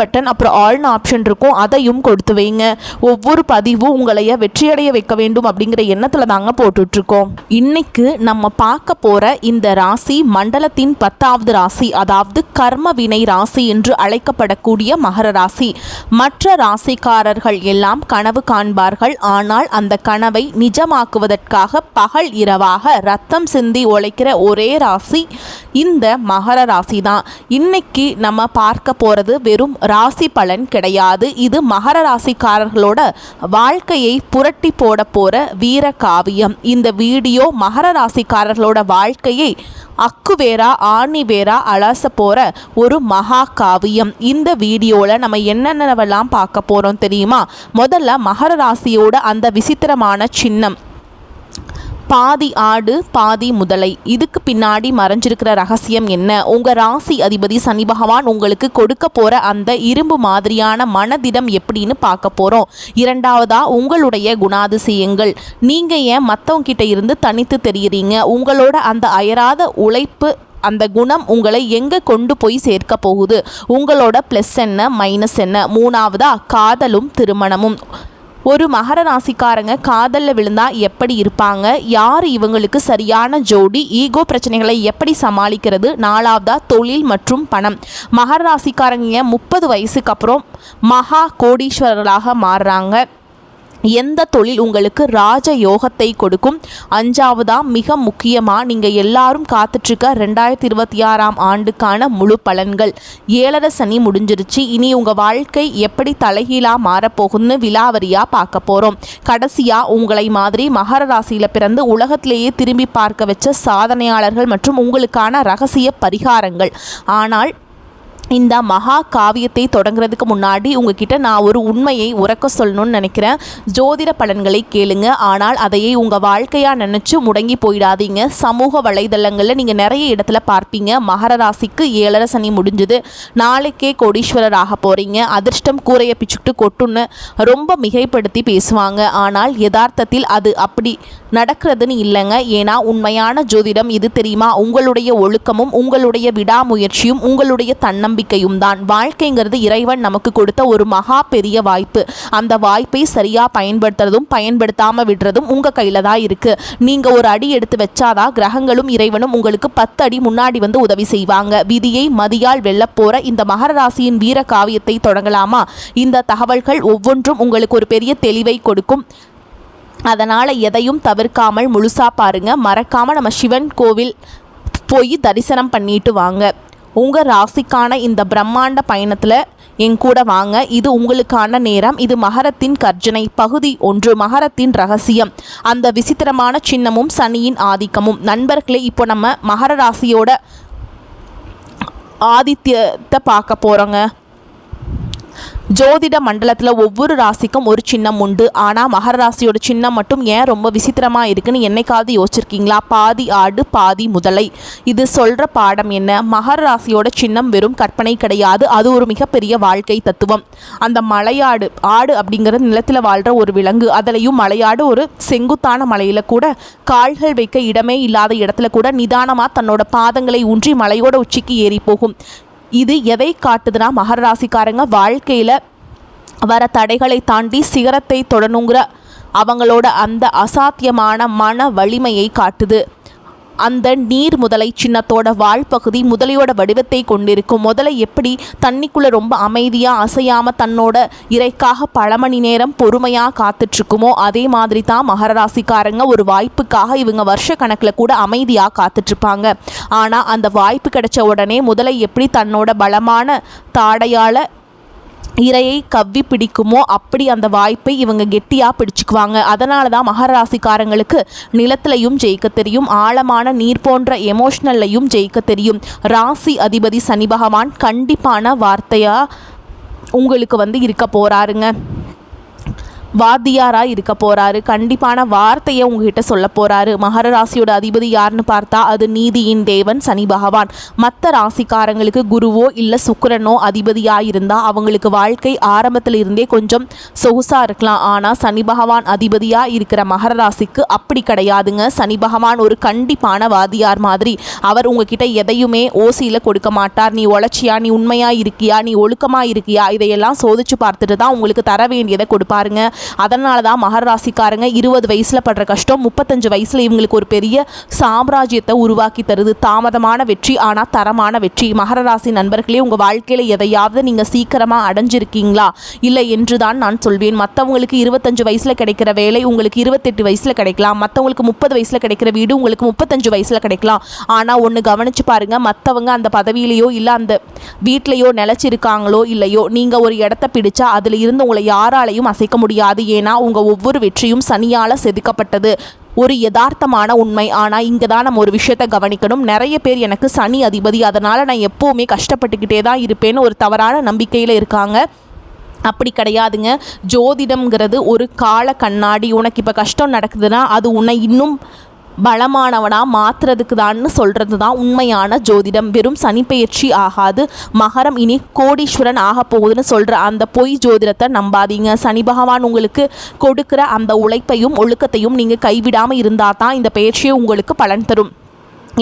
Button அப்புறம் ஆள்னு option இருக்கும். அதையும் கொடுத்து வைங்க. ஒவ்வொரு பதிவும் உங்களைய வெற்றியடைய வைக்க வேண்டும் அப்படிங்கிற எண்ணத்தில் தாங்க போட்டுட்ருக்கோம். இன்னைக்கு நம்ம பார்க்க போகிற இந்த ராசி மண்டலத்தின் பத்தாவது ராசி அதாவது கர்ம வினை ராசி என்று அழைக்கப்படக்கூடிய மகர ராசி. மற்ற ராசிக்காரர்கள் எல்லாம் கனவு காண்பார்கள். ஆனால் அந்த கனவை நிஜமாக்குவதற்காக பகல் இரவாக ரத்தம் சிந்தி உழைக்கிற ஒரே ராசி இந்த மகர ராசி தான் இன்னைக்கு நம்ம பார்க்க போகிறது வெறும் ராசி பலன் கிடையாது. இது மகர ராசிக்காரர்களோட வாழ்க்கையை புரட்டி போட போகிற வீர காவியம். இந்த வீடியோ மகர ராசிக்காரர்களோட வாழ்க்கையை அக்குவேரா ஆணி வேரா அலச போகிற ஒரு மகா காவியம். இந்த வீடியோவில் நம்ம என்னென்னவெல்லாம் பார்க்க போகிறோம் தெரியுமா? முதல்ல மகர ராசியோட அந்த விசித்திரமான சின்னம். பாதி ஆடு பாதி முதலை. இதுக்கு பின்னாடி மறைஞ்சிருக்கிற ரகசியம் என்ன? உங்க ராசி அதிபதி சனி பகவான் உங்களுக்கு கொடுக்க போற அந்த இரும்பு மாதிரியான மனதிடம் எப்படின்னு பார்க்க போறோம். இரண்டாவதா உங்களுடைய குணாதிசயங்கள். நீங்க ஏன் மற்றவங்க கிட்ட இருந்து தனித்து தெரியுறீங்க? உங்களோட அந்த அயராத உழைப்பு அந்த குணம் உங்களை எங்கே கொண்டு போய் சேர்க்க போகுது? உங்களோட ப்ளஸ் என்ன மைனஸ் என்ன? மூணாவதா காதலும் திருமணமும். ஒரு மகர ராசிக்காரங்க காதலில் விழுந்தா எப்படி இருப்பாங்க? யார் இவங்களுக்கு சரியான ஜோடி? ஈகோ பிரச்சனைகளை எப்படி சமாளிக்கிறது? நாலாவதா தொழில் மற்றும் பணம். மகர ராசிக்காரங்க முப்பது வயசுக்கு அப்புறம் மகா கோடீஸ்வரர்களாக மாறுறாங்க. எந்த தொழில் உங்களுக்கு ராஜ யோகத்தை கொடுக்கும்? அஞ்சாவதா மிக முக்கியமாக நீங்கள் எல்லாரும் காத்துட்ருக்க ரெண்டாயிரத்தி இருபத்தி ஆறாம் ஆண்டுக்கான முழு பலன்கள். ஏழரை சனி முடிஞ்சிருச்சு. இனி உங்கள் வாழ்க்கை எப்படி தலைகீழாக மாறப்போகுதுன்னு விலாவரியாக பார்க்க போகிறோம் கடைசியாக உங்களை மாதிரி மகர ராசியில் பிறந்து உலகத்திலேயே திரும்பி பார்க்க வச்ச சாதனையாளர்கள் மற்றும் உங்களுக்கான ரகசிய பரிகாரங்கள். ஆனால் இந்த மகா காவியத்தை தொடங்குறதுக்கு முன்னாடி உங்ககிட்ட நான் ஒரு உண்மையை உறக்க சொல்லணும்னு நினைக்கிறேன். ஜோதிட பலன்களை கேளுங்க. ஆனால் அதையே உங்கள் வாழ்க்கையாக நினச்சி முடங்கி போயிடாதீங்க. சமூக வலைதளங்களில் நீங்கள் நிறைய இடத்துல பார்ப்பீங்க. மகர ராசிக்கு ஏழரை சனி முடிஞ்சுது. நாளைக்கே கோடீஸ்வரர் ஆக போகிறீங்க அதிர்ஷ்டம் கூரையை பிச்சுக்கிட்டு கொட்டுன்னு ரொம்ப மிகைப்படுத்தி பேசுவாங்க. ஆனால் யதார்த்தத்தில் அது அப்படி நடக்கிறதுன்னு இல்லைங்க. ஏன்னா உண்மையான ஜோதிடம் இது தெரியுமா? உங்களுடைய ஒழுக்கமும் உங்களுடைய விடாமுயற்சியும் உங்களுடைய நம்பிக்கையும் தான். வாழ்க்கைங்கிறது இறைவன் நமக்கு கொடுத்த ஒரு மகா பெரிய வாய்ப்பு. அந்த வாய்ப்பை சரியாக பயன்படுத்துறதும் பயன்படுத்தாமல் விடுறதும் உங்கள் கையில் தான் இருக்குது நீங்கள் ஒரு அடி எடுத்து வச்சாதான் கிரகங்களும் இறைவனும் உங்களுக்கு பத்து அடி முன்னாடி வந்து உதவி செய்வாங்க. விதியை மதியால் வெல்லப்போற இந்த மகர ராசியின் வீர காவியத்தை தொடங்கலாமா? இந்த தகவல்கள் ஒவ்வொன்றும் உங்களுக்கு ஒரு பெரிய தெளிவை கொடுக்கும். அதனால் எதையும் தவிர்க்காமல் முழுசாக பாருங்கள் மறக்காமல் நம்ம சிவன் கோவில் போய் தரிசனம் பண்ணிட்டு வாங்க. உங்கள் ராசிக்கான இந்த பிரம்மாண்ட பயணத்தில் என் கூட வாங்க. இது உங்களுக்கான நேரம். இது மகரத்தின் கர்ஜனை பகுதி ஒன்று மகரத்தின் ரகசியம். அந்த விசித்திரமான சின்னமும் சனியின் ஆதிக்கமும். நண்பர்களே இப்போ நம்ம மகர ராசியோட ஆதித்யத்தை பார்க்க போகிறோங்க ஜோதிட மண்டலத்தில் ஒவ்வொரு ராசிக்கும் ஒரு சின்னம் உண்டு. ஆனால் மகர ராசியோட சின்னம் மட்டும் ஏன் ரொம்ப விசித்திரமாக இருக்குன்னு என்னைக்காவது யோசிச்சிருக்கீங்களா? பாதி ஆடு பாதி முதலை. இது சொல்கிற பாடம் என்ன? மகர ராசியோட சின்னம் வெறும் கற்பனை கிடையாது. அது ஒரு மிகப்பெரிய வாழ்க்கை தத்துவம். அந்த மலையாடு ஆடு அப்படிங்கிறது நிலத்தில் வாழ்கிற ஒரு விலங்கு. அதுலேயும் மலையாடு ஒரு செங்குத்தான மலையில் கூட கால்கள் வைக்க இடமே இல்லாத இடத்துல கூட நிதானமாக தன்னோட பாதங்களை ஊன்றி மலையோட உச்சிக்கு ஏறி போகும். இது எதை காட்டுதுன்னா மகர ராசிக்காரங்க வாழ்க்கையில் வர தடைகளை தாண்டி சிகரத்தை தொடணுங்கிற அவங்களோட அந்த அசாத்தியமான மன வலிமையை காட்டுது. அந்த நீர் முதலை சின்னத்தோட வால்பகுதி முதலையோட வடிவத்தை கொண்டிருக்கும். முதலை எப்படி தண்ணிக்குள்ளே ரொம்ப அமைதியாக அசையாமல் தன்னோட இறைக்காக பல மணி நேரம் பொறுமையாக காத்துட்ருக்குமோ அதே மாதிரி தான் மகர ராசிக்காரங்க ஒரு வாய்ப்புக்காக இவங்க வருஷ கணக்கில் கூட அமைதியாக காத்துட்ருப்பாங்க. ஆனால் அந்த வாய்ப்பு கிடைச்ச உடனே முதலை எப்படி தன்னோட பலமான தாடையால் இரையை கவ்வி பிடிக்குமோ அப்படி அந்த வாய்ப்பை இவங்க கெட்டியாக பிடிச்சுக்குவாங்க. அதனால தான் மகர ராசிக்காரங்களுக்கு நிலத்திலையும் ஜெயிக்க தெரியும். ஆழமான நீர் போன்ற எமோஷ்னல்லையும் ஜெயிக்க தெரியும். ராசி அதிபதி சனி பகவான் கண்டிப்பான வார்த்தையாக உங்களுக்கு வந்து இருக்க போகிறாருங்க வாத்தியாராக இருக்க போகிறாரு கண்டிப்பான வார்த்தையை உங்ககிட்ட சொல்ல போகிறாரு மகர ராசியோட அதிபதி யாருன்னு பார்த்தா அது நீதியின் தேவன் சனி பகவான். மற்ற ராசிக்காரங்களுக்கு குருவோ இல்லை சுக்கரனோ அதிபதியாக இருந்தால் அவங்களுக்கு வாழ்க்கை ஆரம்பத்தில் இருந்தே கொஞ்சம் சொகுசாக இருக்கலாம். ஆனால் சனி பகவான் அதிபதியாக இருக்கிற மகர ராசிக்கு அப்படி கிடையாதுங்க. சனி பகவான் ஒரு கண்டிப்பான வாதியார் மாதிரி. அவர் உங்ககிட்ட எதையுமே ஓசியில் கொடுக்க மாட்டார். நீ உழைச்சியா நீ உண்மையாக இருக்கியா நீ ஒழுக்கமாக இருக்கியா இதையெல்லாம் சோதிச்சு பார்த்துட்டு தான் உங்களுக்கு தர வேண்டியதை கொடுப்பாருங்க. அதனால தான் மகர ராசிக்காரங்க இருபது வயசில் படுற கஷ்டம் முப்பத்தஞ்சு வயசில் இவங்களுக்கு ஒரு பெரிய சாம்ராஜ்யத்தை உருவாக்கி தருது. தாமதமான வெற்றி ஆனால் தரமான வெற்றி. மகர ராசி நண்பர்களே உங்கள் வாழ்க்கையில் எதையாவது நீங்கள் சீக்கிரமாக அடைஞ்சிருக்கீங்களா? இல்லை என்று தான் நான் சொல்வேன். மற்றவங்களுக்கு இருபத்தஞ்சு வயசில் கிடைக்கிற வேலை உங்களுக்கு இருபத்தெட்டு வயசில் கிடைக்கலாம். மற்றவங்களுக்கு முப்பது வயசில் கிடைக்கிற வீடு உங்களுக்கு முப்பத்தஞ்சு வயசில் கிடைக்கலாம். ஆனால் ஒன்று கவனிச்சு பாருங்கள் மற்றவங்க அந்த பதவியிலையோ இல்லை அந்த வீட்லேயோ நிலச்சிருக்காங்களோ இல்லையோ நீங்கள் ஒரு இடத்த பிடிச்சா அதில் இருந்து உங்களை யாராலையும் அசைக்க முடியாது. ஏன்னா உங்கள் ஒவ்வொரு வெற்றியும் சனியால் செதுக்கப்பட்டது. ஒரு யதார்த்தமான உண்மை. ஆனால் இங்கே தான் நம்ம ஒரு விஷயத்தை கவனிக்கணும். நிறைய பேர் எனக்கு சனி அதிபதி. அதனால் நான் எப்போவுமே கஷ்டப்பட்டுக்கிட்டே தான் இருப்பேன்னு ஒரு தவறான நம்பிக்கையில் இருக்காங்க. அப்படி கிடையாதுங்க. ஜோதிடம்ங்கிறது ஒரு கால கண்ணாடி. உனக்கு இப்போ கஷ்டம் நடக்குதுன்னா அது உன்னை இன்னும் பலமானவனாக மாற்றுறதுக்கு தான்னு சொல்கிறது தான் உண்மையான ஜோதிடம். வெறும் சனிப்பெயர்ச்சி ஆகாது. மகரம் இனி கோடீஸ்வரன் ஆக போகுதுன்னு சொல்கிற அந்த பொய் ஜோதிடத்தை நம்பாதீங்க. சனி பகவான் உங்களுக்கு கொடுக்குற அந்த உழைப்பையும் ஒழுக்கத்தையும் நீங்கள் கைவிடாமல் இருந்தால் தான் இந்த பயிற்சியை உங்களுக்கு பலன் தரும்.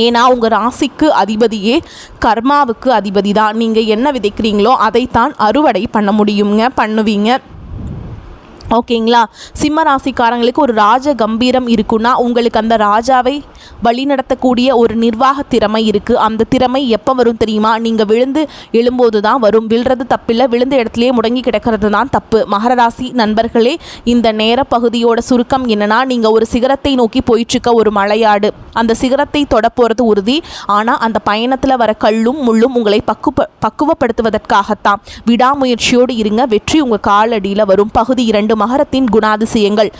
ஏன்னா உங்கள் ராசிக்கு அதிபதியே கர்மாவுக்கு அதிபதி தான் நீங்கள் என்ன விதைக்கிறீங்களோ அதைத்தான் அறுவடை பண்ண முடியுங்க பண்ணுவீங்க. ஓகேங்களா? சிம்ம ராசிக்காரங்களுக்கு ஒரு ராஜ கம்பீரம் இருக்குன்னா உங்களுக்கு அந்த ராஜாவை வழிநடத்தக்கூடிய ஒரு நிர்வாக திறமை இருக்குது அந்த திறமை எப்போ வரும் தெரியுமா? நீங்கள் விழுந்து எழும்போது தான் வரும். விழுறது தப்பில்லை. விழுந்த இடத்துலையே முடங்கி கிடக்கிறது தான் தப்பு. மகர ராசி நண்பர்களே இந்த நேர பகுதியோட சுருக்கம் என்னென்னா நீங்கள் ஒரு சிகரத்தை நோக்கி போயிட்டுருக்க ஒரு மலையாடு. அந்த சிகரத்தை தொடப்போகிறது உறுதி. ஆனால் அந்த பயணத்தில் வர கல்லும் முள்ளும் உங்களை பக்குவ பக்குவப்படுத்துவதற்காகத்தான். விடாமுயற்சியோடு இருங்க. வெற்றி உங்கள் காலடியில் வரும். பகுதி இரண்டு மகரத்தின் குணாதிசயங்கள்.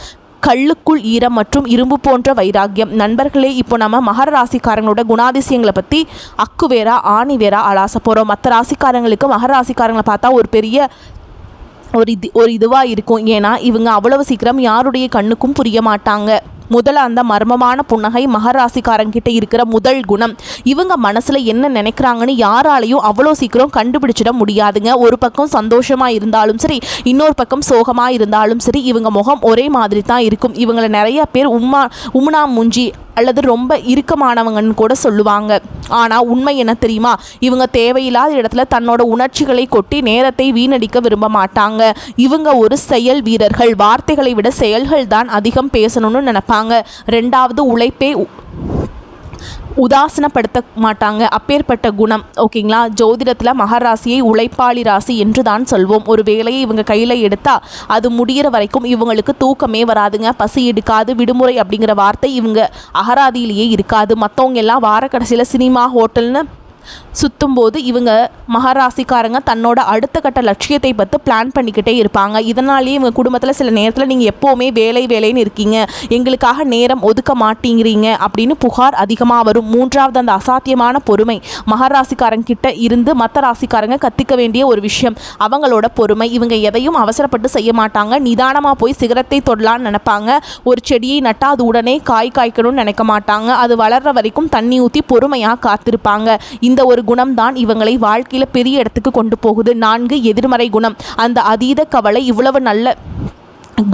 கல்லுக்குள் ஈரம் மற்றும் இரும்பு போன்ற வைராக்கியம். நண்பர்களே இப்போ நம்ம மகர ராசிக்காரங்களோட குணாதிசயங்களை பற்றி அக்குவேரா ஆணிவேரா அலாச போகிறோம் மற்ற ராசிக்காரங்களுக்கு மகர ராசிக்காரங்களை பார்த்தா ஒரு பெரிய ஒரு இது ஒரு இதுவாக இருக்கும். ஏன்னா இவங்க அவ்வளவு சீக்கிரம் யாருடைய கண்ணுக்கும் புரிய மாட்டாங்க. முதல்ல அந்த மர்மமான புன்னகை மகராசிக்காரங்கிட்ட இருக்கிற முதல் குணம். இவங்க மனசில் என்ன நினைக்கிறாங்கன்னு யாராலையும் அவ்வளோ சீக்கிரம் கண்டுபிடிச்சிட முடியாதுங்க. ஒரு பக்கம் சந்தோஷமாக இருந்தாலும் சரி இன்னொரு பக்கம் சோகமாக இருந்தாலும் சரி இவங்க முகம் ஒரே மாதிரி தான் இருக்கும். இவங்களை நிறைய பேர் உம்மா உம்னா மூஞ்சி அல்லது ரொம்ப இறுக்கமானவங்கன்னு கூட சொல்லுவாங்க. ஆனால் உண்மை என்ன தெரியுமா? இவங்க தேவையில்லாத இடத்துல தன்னோட உணர்ச்சிகளை கொட்டி நேரத்தை வீணடிக்க விரும்ப மாட்டாங்க. இவங்க ஒரு செயல் வீரர்கள். வார்த்தைகளை விட செயல்கள் தான் அதிகம் பேசணும்னு நினைப்பாங்க. ரெண்டாவது உழைப்பே உ- உதாசனப்படுத்த மாட்டாங்க. அப்பேற்பட்ட குணம் ஓகேங்களா? ஜோதிடத்தில் மகராசியை உழைப்பாளி ராசி என்று தான் சொல்வோம். ஒரு வேலையை இவங்க கையில் எடுத்தால் அது முடியிற வரைக்கும் இவங்களுக்கு தூக்கமே வராதுங்க. பசி எடுக்காது விடுமுறை அப்படிங்கிற வார்த்தை இவங்க அகராதியிலேயே இருக்காது. மற்றவங்க எல்லாம் வார கடைசியில் சினிமா ஹோட்டல்னு சுற்றும்போது இவங்க மகாராசிக்காரங்க தன்னோட அடுத்த கட்ட லட்சியத்தை பற்றி பிளான் பண்ணிக்கிட்டே இருப்பாங்க. இதனாலேயே இவங்க குடும்பத்தில் சில நேரத்தில் நீங்கள் எப்போவுமே வேலை வேலைன்னு இருக்கீங்க. எங்களுக்காக நேரம் ஒதுக்க மாட்டேங்கிறீங்க அப்படின்னு புகார் அதிகமாக வரும். மூன்றாவது அந்த அசாத்தியமான பொறுமை. மகாராசிக்காரங்கிட்ட இருந்து மற்ற ராசிக்காரங்க கற்றுக்க வேண்டிய ஒரு விஷயம். அவங்களோட பொறுமை. இவங்க எதையும் அவசரப்பட்டு செய்ய மாட்டாங்க. நிதானமாக போய் சிகரத்தை தொடலான்னு நினைப்பாங்க. ஒரு செடியை நட்டால் அது உடனே காய் காய்க்கணும்னு நினைக்க மாட்டாங்க. அது வளர்ற வரைக்கும் தண்ணி ஊற்றி பொறுமையாக காத்திருப்பாங்க. இந்த இந்த ஒரு குணம் தான் இவங்களை வாழ்க்கையில் பெரிய இடத்துக்கு கொண்டு போகுது. நான்கு எதிர்மறை குணம். அந்த அதீத கவலை இவ்வளவு நல்ல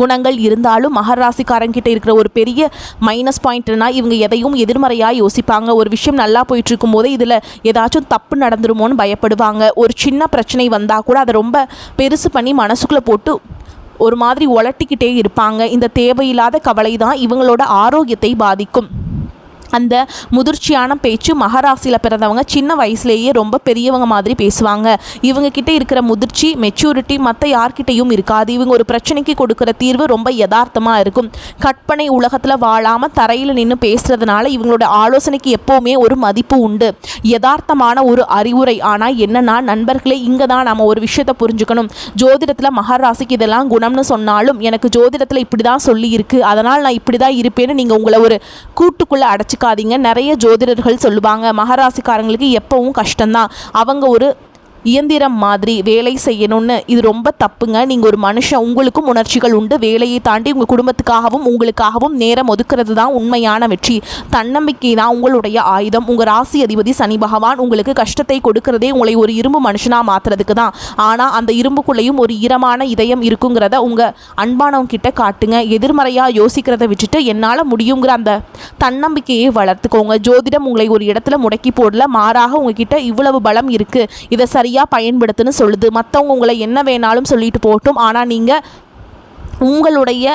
குணங்கள் இருந்தாலும் மகராசிக்காரங்கிட்ட இருக்கிற ஒரு பெரிய மைனஸ் பாயிண்ட்னா இவங்க எதையும் எதிர்மறையாக யோசிப்பாங்க. ஒரு விஷயம் நல்லா போயிட்டு இருக்கும்போது இதில் ஏதாச்சும் தப்பு நடந்துருமோன்னு பயப்படுவாங்க. ஒரு சின்ன பிரச்சனை வந்தால் கூட அதை ரொம்ப பெருசு பண்ணி மனசுக்குள்ளே போட்டு ஒரு மாதிரி உலட்டிக்கிட்டே இருப்பாங்க. இந்த தேவையில்லாத கவலை தான் இவங்களோட ஆரோக்கியத்தை பாதிக்கும். அந்த முதிர்ச்சியான பேச்சு மகராசியில் பிறந்தவங்க சின்ன வயசுலேயே ரொம்ப பெரியவங்க மாதிரி பேசுவாங்க. இவங்க கிட்ட இருக்கிற முதிர்ச்சி மெச்சூரிட்டி மற்ற யார்கிட்டையும் இருக்காது. இவங்க ஒரு பிரச்சனைக்கு கொடுக்குற தீர்வு ரொம்ப யதார்த்தமாக இருக்கும். கற்பனை உலகத்தில் வாழாமல் தரையில் நின்று பேசுகிறதுனால இவங்களோட ஆலோசனைக்கு எப்போவுமே ஒரு மதிப்பு உண்டு. யதார்த்தமான ஒரு அறிவுரை. ஆனால் என்னன்னா நண்பர்களே இங்கே தான் நம்ம ஒரு விஷயத்தை புரிஞ்சுக்கணும். ஜோதிடத்தில் மகராசிக்கு இதெல்லாம் குணம்னு சொன்னாலும் எனக்கு ஜோதிடத்தில் இப்படி தான் சொல்லியிருக்கு. அதனால் நான் இப்படி தான் இருப்பேன்னு நீங்கள் உங்களை ஒரு கூட்டுக்குள்ளே அடைச்சிக்க இருக்காதீங்க நிறைய ஜோதிடர்கள் சொல்லுவாங்க மகராசிக்காரங்களுக்கு எப்பவும் கஷ்டம்தான். அவங்க ஒரு இயந்திரம் மாதிரி வேலை செய்யணும்னு இது ரொம்ப தப்புங்க. நீங்கள் ஒரு மனுஷன் உங்களுக்கும் உணர்ச்சிகள் உண்டு. வேலையை தாண்டி உங்கள் குடும்பத்துக்காகவும் உங்களுக்காகவும் நேரம் ஒதுக்கிறது தான் உண்மையான வெற்றி. தன்னம்பிக்கை தான் உங்களுடைய ஆயுதம். உங்கள் ராசி அதிபதி சனி பகவான் உங்களுக்கு கஷ்டத்தை கொடுக்கறதே உங்களை ஒரு இரும்பு மனுஷனாக மாற்றுறதுக்கு தான். ஆனால் அந்த இரும்புக்குள்ளேயும் ஒரு ஈரமான இதயம் இருக்குங்கிறத உங்கள் அன்பானவங்கிட்ட காட்டுங்க. எதிர்மறையாக யோசிக்கிறத விட்டுட்டு என்னால் முடியுங்கிற அந்த தன்னம்பிக்கையை வளர்த்துக்கோங்க. ஜோதிடம் உங்களை ஒரு இடத்துல முடக்கி போடல. மாறாக உங்ககிட்ட இவ்வளவு பலம் இருக்குது இதை சரி சரியாக பயன்படுத்துன்னு சொல்லுது. மற்றவங்க உங்களை என்ன வேணாலும் சொல்லிட்டு போகட்டும். ஆனால் நீங்கள் உங்களுடைய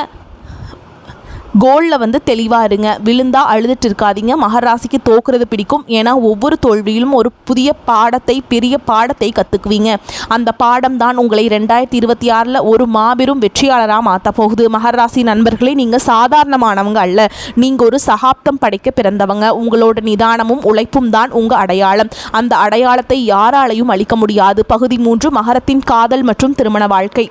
கோலில் வந்து தெளிவாக இருங்க. விழுந்தா அழுதுட்டு இருக்காதீங்க. மகராசிக்கு தோக்குறது பிடிக்கும். ஏன்னா ஒவ்வொரு தோல்வியிலும் ஒரு புதிய பாடத்தை பெரிய பாடத்தை கற்றுக்குவீங்க அந்த பாடம் தான் உங்களை ரெண்டாயிரத்தி இருபத்தி ஆறில் ஒரு மாபெரும் வெற்றியாளராக மாற்ற போகுது. மகராசி நண்பர்களே நீங்கள் சாதாரணமானவங்க அல்ல. நீங்கள் ஒரு சகாப்தம் படைக்க பிறந்தவங்க. உங்களோட நிதானமும் உழைப்பும் தான் உங்கள் அடையாளம். அந்த அடையாளத்தை யாராலையும் அளிக்க முடியாது. பகுதி மூன்று மகரத்தின் காதல் மற்றும் திருமண வாழ்க்கை.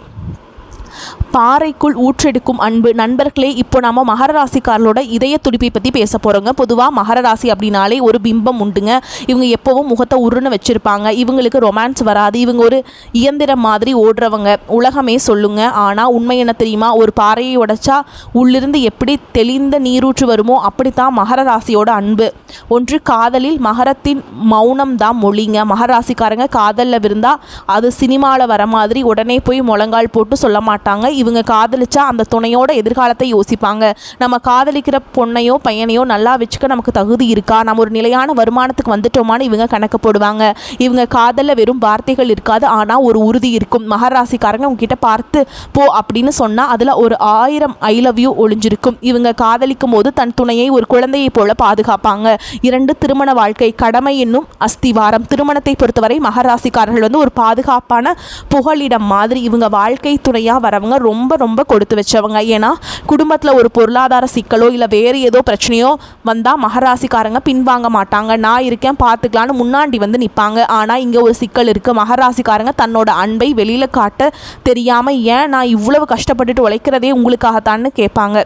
பாறைக்குள் ஊற்றெடுக்கும் அன்பு நண்பர்களே இப்போ நம்ம மகர ராசிக்காரர்களோட இதய துடிப்பை பற்றி பேச போகிறோங்க பொதுவாக மகர ராசி அப்படின்னாலே ஒரு பிம்பம் உண்டுங்க. இவங்க எப்போவும் முகத்தை உருன்னு வச்சுருப்பாங்க. இவங்களுக்கு ரொமான்ஸ் வராது. இவங்க ஒரு இயந்திரம் மாதிரி ஓடுறவங்க. உலகமே சொல்லுங்க. ஆனால் உண்மை என்ன தெரியுமா? ஒரு பாறையை உடைச்சா உள்ளிருந்து எப்படி தெளிந்த நீரூற்று வருமோ அப்படித்தான் மகர ராசியோட அன்பு. ஒன்று காதலில் மகரத்தின் மௌனம் தான் மொழிங்க. மகராசிக்காரங்க காதலில் விருந்தால் அது சினிமாவில் வர மாதிரி உடனே போய் முழங்கால் போட்டு சொல்ல மாட்டாங்க. இவங்க காதலிச்சா அந்த துணையோட எதிர்காலத்தை யோசிப்பாங்க. நம்ம காதலிக்கிற பொண்ணையோ பையனையோ நல்லா வச்சுக்க நமக்கு தகுதி இருக்கா? நம்ம ஒரு நிலையான வருமானத்துக்கு வந்துட்டோமான்னு இவங்க கணக்கு போடுவாங்க. இவங்க காதலில் வெறும் வார்த்தைகள் இருக்காது ஆனால் ஒரு உறுதி இருக்கும். மகராசிக்காரங்க உங்ககிட்ட பார்த்து போ அப்படின்னு சொன்னால் அதில் ஒரு ஆயிரம் ஐ லவ் யூ ஒளிஞ்சிருக்கும். இவங்க காதலிக்கும் போது தன் துணையை ஒரு குழந்தையை போல பாதுகாப்பாங்க. இரண்டு திருமண வாழ்க்கை கடமை என்னும் அஸ்திவாரம். திருமணத்தை பொறுத்தவரை மகராசிக்காரர்கள் வந்து ஒரு பாதுகாப்பான புகலிடம் மாதிரி இவங்க வாழ்க்கை துணையாக வரவங்க ரொம்ப ரொம்ப ரொம்ப கொடுத்து வச்சவங்க. ஏன்னா குடும்பத்தில் ஒரு பொருளாதார சிக்கலோ இல்லை வேறு ஏதோ பிரச்சனையோ வந்தால் மகராசிக்காரங்க பின்வாங்க மாட்டாங்க. நான் இருக்கேன் பார்த்துக்கலான்னு முன்னாடி வந்து நிற்பாங்க ஆனால் இங்கே ஒரு சிக்கல் இருக்குது மகராசிக்காரங்க தன்னோட அன்பை வெளியில் காட்ட தெரியாமல் ஏன் நான் இவ்வளவு கஷ்டப்பட்டுட்டு உழைக்கிறதே உங்களுக்காகத்தான்னு கேட்பாங்க.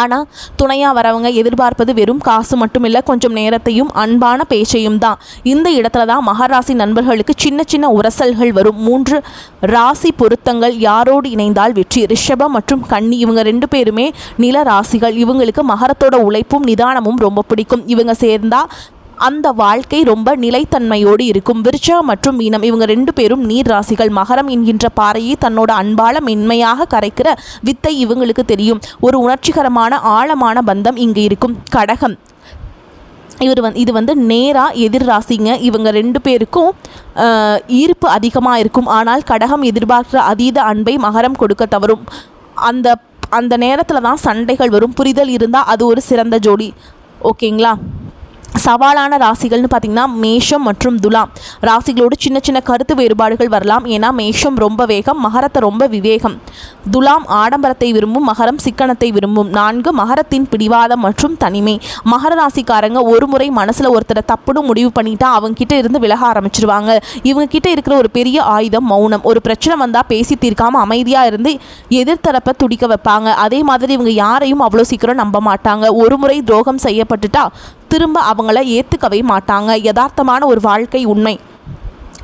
ஆனால் துணையாக வரவங்க எதிர்பார்ப்பது வெறும் காசு மட்டும் இல்லை கொஞ்சம் நேரத்தையும் அன்பான பேச்சையும் தான். இந்த இடத்துல தான் மகாராசி நண்பர்களுக்கு சின்ன சின்ன உரசல்கள் வரும். மூன்று ராசி பொருத்தங்கள் யாரோடு இணைந்தால் வெற்றி? ரிஷபம் மற்றும் கன்னி இவங்க ரெண்டு பேருமே நில ராசிகள். இவங்களுக்கு மகரத்தோட உழைப்பும் நிதானமும் ரொம்ப பிடிக்கும். இவங்க சேர்ந்தால் அந்த வாழ்க்கை ரொம்ப நிலைத்தன்மையோடு இருக்கும். விருச்சா மற்றும் மீனம் இவங்க ரெண்டு பேரும் நீர் ராசிகள். மகரம் என்கின்ற பாறையை தன்னோட அன்பால மென்மையாக கரைக்கிற வித்தை இவங்களுக்கு தெரியும். ஒரு உணர்ச்சிகரமான ஆழமான பந்தம் இங்கே இருக்கும். கடகம். இவர் வந் இது வந்து நேராக எதிர் ராசிங்க. இவங்க ரெண்டு பேருக்கும் ஈர்ப்பு அதிகமாக இருக்கும். ஆனால் கடகம் எதிர்பார்க்கிற அதீத அன்பை மகரம் கொடுக்க தவறும். அந்த அந்த நேரத்தில் தான் சண்டைகள் வரும். புரிதல் இருந்தால் அது ஒரு சிறந்த ஜோடி. ஓகேங்களா? சவாலான ராசிகள்னு பார்த்திங்கன்னா மேஷம் மற்றும் துலாம். ராசிகளோடு சின்ன சின்ன கருத்து வேறுபாடுகள் வரலாம். ஏன்னா மேஷம் ரொம்ப வேகம் மகரத்தை ரொம்ப விவேகம். துலாம் ஆடம்பரத்தை விரும்பும் மகரம் சிக்கனத்தை விரும்பும். நான்கு மகரத்தின் பிடிவாதம் மற்றும் தனிமை. மகர ராசிக்காரங்க ஒரு முறை மனசில் ஒருத்தரை தப்புன்னு முடிவு பண்ணிட்டா அவங்க கிட்ட இருந்து விலக ஆரம்பிச்சிருவாங்க. இவங்க கிட்ட இருக்கிற ஒரு பெரிய ஆயுதம் மௌனம். ஒரு பிரச்சனை வந்தால் பேசி தீர்க்காமல் அமைதியாக இருந்து எதிர்த்தரப்பை துடிக்க வைப்பாங்க. அதே மாதிரி இவங்க யாரையும் அவ்வளோ சீக்கிரம் நம்ப மாட்டாங்க. ஒரு முறை துரோகம் செய்யப்பட்டுட்டா திரும்ப அவங்கள ஏற்றுக்கவே மாட்டாங்க. யதார்த்தமான ஒரு வாழ்க்கை உண்மை.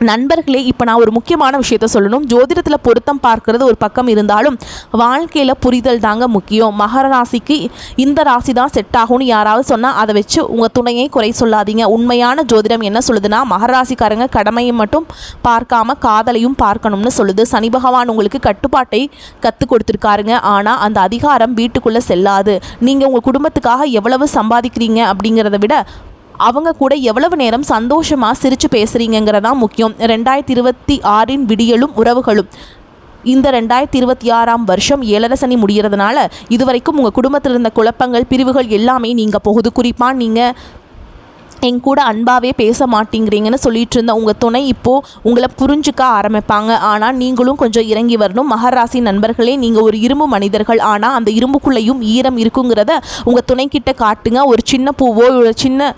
நண்பர்களே இப்போ நான் ஒரு முக்கியமான விஷயத்த சொல்லணும். ஜோதிடத்தில் பொருத்தம் பார்க்கறது ஒரு பக்கம் இருந்தாலும் வாழ்க்கையில் புரிதல் தாங்க முக்கியம். மகர ராசிக்கு இந்த ராசி தான் செட் ஆகும்னு யாராவது சொன்னால் அதை வச்சு உங்கள் துணையை குறை சொல்லாதீங்க. உண்மையான ஜோதிடம் என்ன சொல்லுதுன்னா மகர ராசிக்காரங்க கடமையை மட்டும் பார்க்காம காதலையும் பார்க்கணும்னு சொல்லுது. சனி பகவான் உங்களுக்கு கட்டுப்பாட்டை கற்றுக் கொடுத்துருக்காருங்க. ஆனால் அந்த அதிகாரம் வீட்டுக்குள்ளே செல்லாது. நீங்கள் உங்கள் குடும்பத்துக்காக எவ்வளவு சம்பாதிக்கிறீங்க அப்படிங்கிறத விட அவங்க கூட எவ்வளவு நேரம் சந்தோஷமாக சிரித்து பேசுகிறீங்கிறதா முக்கியம். ரெண்டாயிரத்தி இருபத்தி ஆறின் விடியலும் உறவுகளும். இந்த ரெண்டாயிரத்தி இருபத்தி ஆறாம் வருஷம் ஏழரை சனி முடிகிறதுனால இதுவரைக்கும் உங்கள் குடும்பத்தில் இருந்த குழப்பங்கள் பிரிவுகள் எல்லாமே நீங்கள் போகுது. குறிப்பாக நீங்கள் என் கூட அன்பாவே பேச மாட்டேங்கிறீங்கன்னு சொல்லிட்டு இருந்த உங்கள் துணை இப்போது உங்களை புரிஞ்சுக்க ஆரம்பிப்பாங்க. ஆனால் நீங்களும் கொஞ்சம் இறங்கி வரணும். மகராசி நண்பர்களே நீங்கள் ஒரு இரும்பு மனிதர்கள். ஆனால் அந்த இரும்புக்குள்ளேயும் ஈரம் இருக்குங்கிறத உங்கள் துணைக்கிட்ட காட்டுங்க. ஒரு சின்ன பூவோ ஒரு சின்ன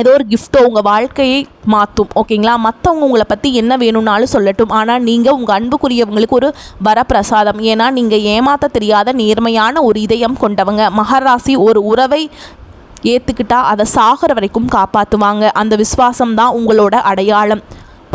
ஏதோ ஒரு கிஃப்ட்டோ உங்கள் வாழ்க்கையை மாற்றும் ஓகேங்களா மற்றவங்க உங்களை பற்றி என்ன வேணும்னாலும் சொல்லட்டும். ஆனால் நீங்கள் உங்கள் அன்புக்குரியவங்களுக்கு ஒரு வரப்பிரசாதம். ஏன்னா நீங்கள் ஏமாற்ற தெரியாத நேர்மையான ஒரு இதயம் கொண்டவங்க. மகராசி ஒரு உறவை ஏற்றுக்கிட்டால் அதை சாகிற வரைக்கும் காப்பாற்றுவாங்க அந்த விஸ்வாசம் தான் உங்களோட அடையாளம்.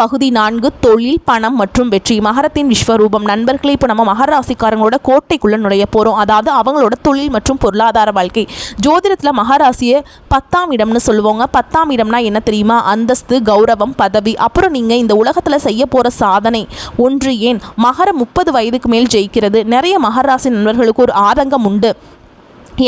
பகுதி நான்கு தொழில் பணம் மற்றும் வெற்றி. மகரத்தின் விஸ்வரூபம். நண்பர்களை இப்போ நம்ம மகர ராசிக்காரங்களோட கோட்டைக்குள்ளே நுழைய போகிறோம் அதாவது அவங்களோட தொழில் மற்றும் பொருளாதார வாழ்க்கை. ஜோதிடத்தில் மகராசியை பத்தாம் இடம்னு சொல்லுவாங்க. பத்தாம் இடம்னா என்ன தெரியுமா? அந்தஸ்து கௌரவம் பதவி. அப்புறம் நீங்கள் இந்த உலகத்தில் செய்ய போகிற சாதனை ஒன்று ஏன்? மகர முப்பது வயதுக்கு மேல் ஜெயிக்கிறது. நிறைய மகராசி நண்பர்களுக்கு ஒரு ஆதங்கம் உண்டு.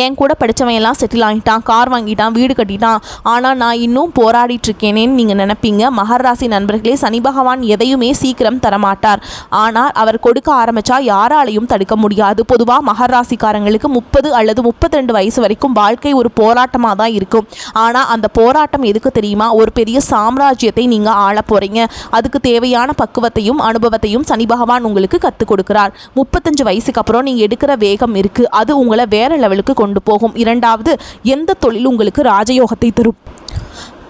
என் கூட படித்தவன் எல்லாம் செட்டில் ஆகிட்டான் கார் வாங்கிட்டான் வீடு கட்டிட்டான். ஆனால் நான் இன்னும் போராடிட்டு இருக்கேனேன்னு நீங்கள் நினைப்பீங்க மகராசி நண்பர்களே சனி பகவான் எதையுமே சீக்கிரம் தரமாட்டார். ஆனால் அவர் கொடுக்க ஆரம்பித்தா யாராலையும் தடுக்க முடியாது. பொதுவாக மகராசிக்காரங்களுக்கு முப்பது அல்லது முப்பத்தி ரெண்டு வயசு வரைக்கும் வாழ்க்கை ஒரு போராட்டமாக தான் இருக்கும். ஆனால் அந்த போராட்டம் எதுக்கு தெரியுமா? ஒரு பெரிய சாம்ராஜ்யத்தை நீங்கள் ஆள போகிறீங்க அதுக்கு தேவையான பக்குவத்தையும் அனுபவத்தையும் சனி பகவான் உங்களுக்கு கற்றுக் கொடுக்குறார். முப்பத்தஞ்சு வயசுக்கு அப்புறம் நீங்கள் எடுக்கிற வேகம் இருக்குது அது உங்களை வேற லெவலுக்கு கொண்டு போகும் இரண்டாவது எந்த தொழில் உங்களுக்கு ராஜயோகத்தை தரும்?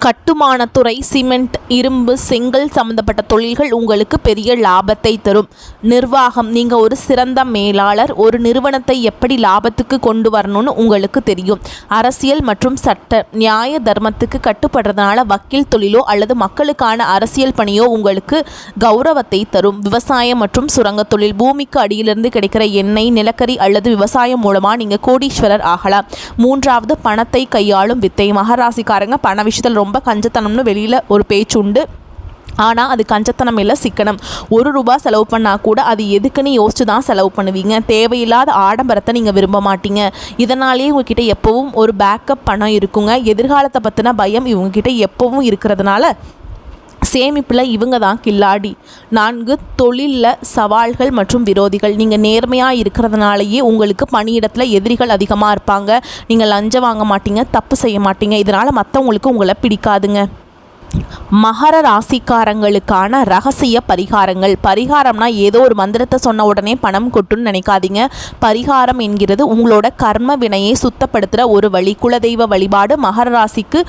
கட்டுமானத்துறை சிமெண்ட் இரும்பு செங்கல் சம்மந்தப்பட்ட தொழில்கள் உங்களுக்கு பெரிய லாபத்தை தரும். நிர்வாகம் நீங்கள் ஒரு சிறந்த மேலாளர் ஒரு நிறுவனத்தை எப்படி லாபத்துக்கு கொண்டு வரணும்னு உங்களுக்கு தெரியும். அரசியல் மற்றும் சட்ட நியாய தர்மத்துக்கு கட்டுப்படுறதுனால வக்கீல் தொழிலோ அல்லது மக்களுக்கான அரசியல் பணியோ உங்களுக்கு கௌரவத்தை தரும். விவசாயம் மற்றும் சுரங்க தொழில் பூமிக்கு அடியிலிருந்து கிடைக்கிற எண்ணெய் நிலக்கரி அல்லது விவசாயம் மூலமாக நீங்கள் கோடீஸ்வரர் ஆகலாம். மூன்றாவது பணத்தை கையாளும் வித்தை. மகராசிக்காரங்க பண விஷயத்தில் ரொம்ப ரொம்ப கஞ்சத்தனம்னு வெளியில் ஒரு பேச்சு உண்டு ஆனால் அது கஞ்சத்தனம் இல்லை சிக்கனம். ஒரு ரூபா செலவு பண்ணால் கூட அது எதுக்குன்னு யோசிச்சு தான் செலவு பண்ணுவீங்க. தேவையில்லாத ஆடம்பரத்தை நீங்கள் விரும்ப மாட்டீங்க. இதனாலேயே உங்ககிட்ட எப்போவும் ஒரு பேக்கப் பணம் இருக்குங்க. எதிர்காலத்தை பற்றின பயம் இவங்ககிட்ட எப்போவும் இருக்கிறதுனால சேமிப்பில் இவங்க தான் கில்லாடி. நான்கு தொழிலில் சவால்கள் மற்றும் விரோதிகள். நீங்கள் நேர்மையாக இருக்கிறதுனாலேயே உங்களுக்கு பணியிடத்தில் எதிரிகள் அதிகமாக இருப்பாங்க. நீங்கள் லஞ்சம் வாங்க மாட்டீங்க தப்பு செய்ய மாட்டீங்க. இதனால் மற்றவங்களுக்கு உங்களை பிடிக்காதுங்க. மகர ராசிக்காரங்களுக்கான ரகசிய பரிகாரங்கள். பரிகாரம்னா ஏதோ ஒரு மந்திரத்தை சொன்ன உடனே பணம் கொட்டுன்னு நினைக்காதீங்க. பரிகாரம் என்கிறது உங்களோட கர்ம வினையை சுத்தப்படுத்துகிற ஒரு வழி. குலதெய்வ வழிபாடு மகர ராசிக்கு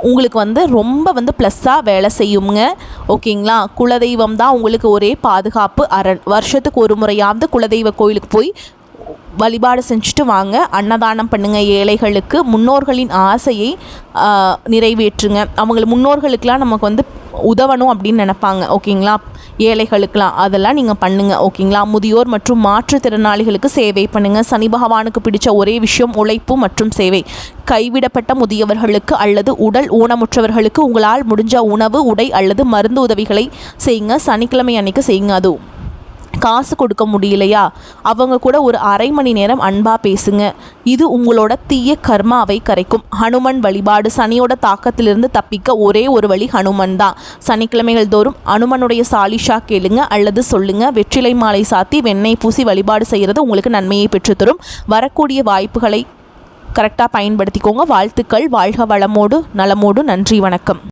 உங்களுக்கு வந்து ரொம்ப வந்து ப்ளஸ்ஸாக வேலை செய்யுங்க. ஓகேங்களா? குலதெய்வம் தான் உங்களுக்கு ஒரே பாதுகாப்பு. அரண் வருஷத்துக்கு ஒரு முறையாவது குலதெய்வ கோயிலுக்கு போய் வழிபாடு செஞ்சுட்டு வாங்க. அன்னதானம் பண்ணுங்கள் ஏழைகளுக்கு. முன்னோர்களின் ஆசையை நிறைவேற்றுங்க. அவங்கள முன்னோர்களுக்கெலாம் நமக்கு வந்து உதவணும் அப்படின்னு நினப்பாங்க. ஓகேங்களா? ஏழைகளுக்கெலாம் அதெல்லாம் நீங்கள் பண்ணுங்கள் ஓகேங்களா? முதியோர் மற்றும் மாற்றுத்திறனாளிகளுக்கு சேவை பண்ணுங்கள் சனி பகவானுக்கு பிடிச்ச ஒரே விஷயம் உழைப்பு மற்றும் சேவை. கைவிடப்பட்ட முதியவர்களுக்கு அல்லது உடல் ஊனமுற்றவர்களுக்கு உங்களால் முடிஞ்ச உணவு உடை அல்லது மருந்து உதவிகளை செய்யுங்க. சனிக்கிழமை அன்னைக்கு செய்யுங்க. அதுவும் காசு கொடுக்க முடியலையா? அவங்க கூட ஒரு அரை மணி நேரம் அன்பாக பேசுங்க. இது உங்களோட தீய கர்மாவை கரைக்கும். ஹனுமன் வழிபாடு சனியோட தாக்கத்திலிருந்து தப்பிக்க ஒரே ஒரு வழி ஹனுமன் தான். சனிக்கிழமைகள் தோறும் ஹனுமனுடைய சாலிஷா கேளுங்க அல்லது சொல்லுங்க. வெற்றிலை மாலை சாத்தி வெண்ணெய் பூசி வழிபாடு செய்கிறது உங்களுக்கு நன்மையை பெற்றுத்தரும். வரக்கூடிய வாய்ப்புகளை கரெக்டாக பயன்படுத்திக்கோங்க. வாழ்த்துக்கள். வாழ்க வளமோடு நலமோடு. நன்றி. வணக்கம்.